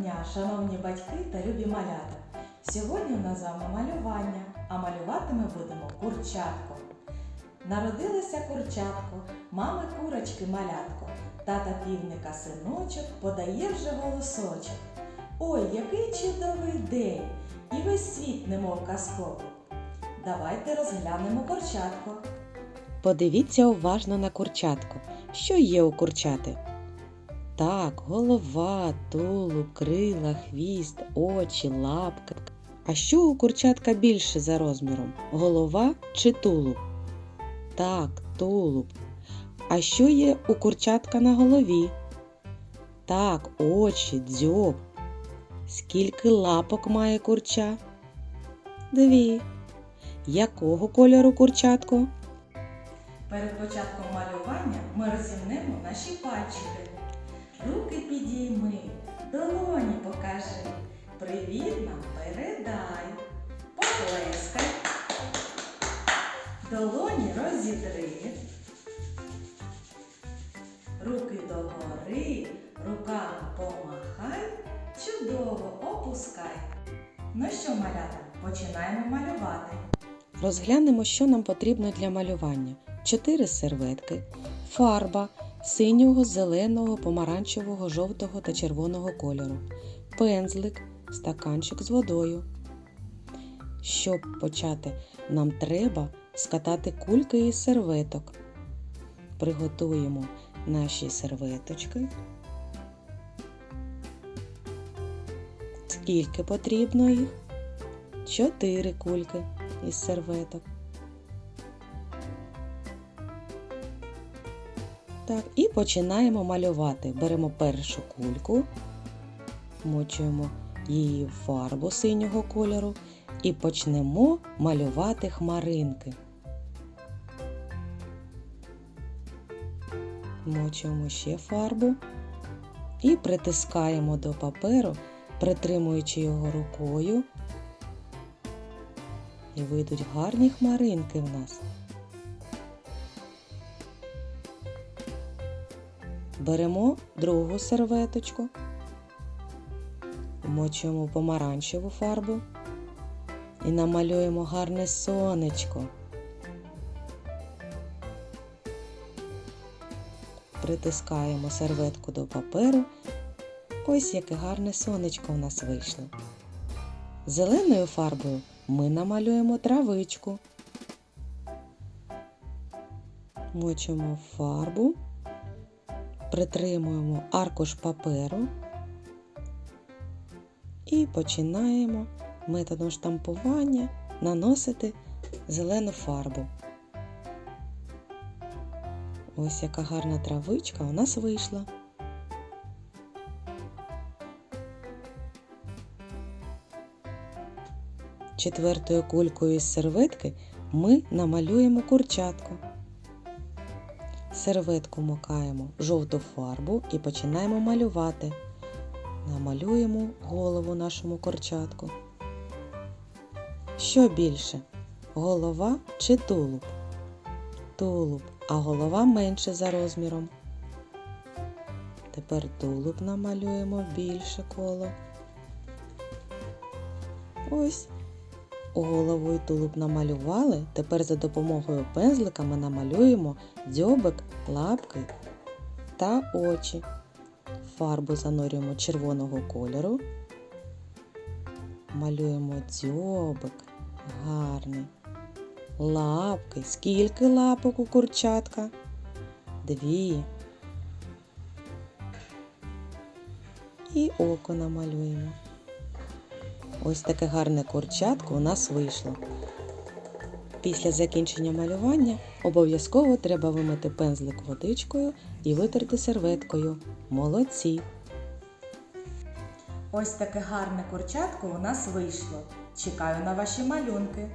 дня, шановні батьки та любі малята! Сьогодні у нас з вами малювання, а малювати ми будемо курчатко. Народилося курчатко, мами курочки малятко, тата півника синочок подає вже голосочок. Ой, який чудовий день! І весь світ немов казковий. Давайте розглянемо курчатко. Подивіться уважно на курчатку. Що є у курчати? Так, голова, тулуб, крила, хвіст, очі, лапки. А що у курчатка більше за розміром? Голова чи тулуб? Так, тулуб. А що є у курчатка на голові? Так, очі, дзьоб. Скільки лапок має курча? Дві. Якого кольору курчатко? Перед початком малювання ми розімнемо наші пальчики. Руки підійми, долоні покажи. Привіт нам передай. Поплескай. Долоні розітри. Руки догори, руками помахай, чудово опускай. Ну що, малята, починаємо малювати. Розглянемо, що нам потрібно для малювання. Чотири серветки, фарба синього, зеленого, помаранчевого, жовтого та червоного кольору, пензлик, стаканчик з водою. Щоб почати, нам треба скатати кульки із серветок. Приготуємо наші серветочки. Скільки потрібно їх? Чотири кульки із серветок. Так, і починаємо малювати. Беремо першу кульку, мочуємо її в фарбу синього кольору і почнемо малювати хмаринки. Мочуємо ще фарбу і притискаємо до паперу, притримуючи його рукою. І вийдуть гарні хмаринки в нас. Беремо другу серветочку, вмочуємо в помаранчеву фарбу і намалюємо гарне сонечко. Притискаємо серветку до паперу. Ось яке гарне сонечко в нас вийшло. Зеленою фарбою ми намалюємо травичку. Мочимо фарбу, притримуємо аркуш паперу і починаємо методом штампування наносити зелену фарбу. Ось яка гарна травичка у нас вийшла. Четвертою кулькою із серветки ми намалюємо курчатку. Серветку макаємо жовту фарбу і починаємо малювати. Намалюємо голову нашому курчатку. Що більше? Голова чи тулуб? Тулуб, а голова менше за розміром. Тепер тулуб намалюємо більше коло. Ось Голову і тулуб намалювали. Тепер за допомогою пензлика ми намалюємо дзьобик, лапки та очі. Фарбу занурюємо червоного кольору. Малюємо дзьобик гарний. Лапки. Скільки лапок у курчатка? Дві. І око намалюємо. Ось таке гарне курчатко у нас вийшло. Після закінчення малювання обов'язково треба вимити пензлик водичкою і витерти серветкою. Молодці! Ось таке гарне курчатко у нас вийшло. Чекаю на ваші малюнки.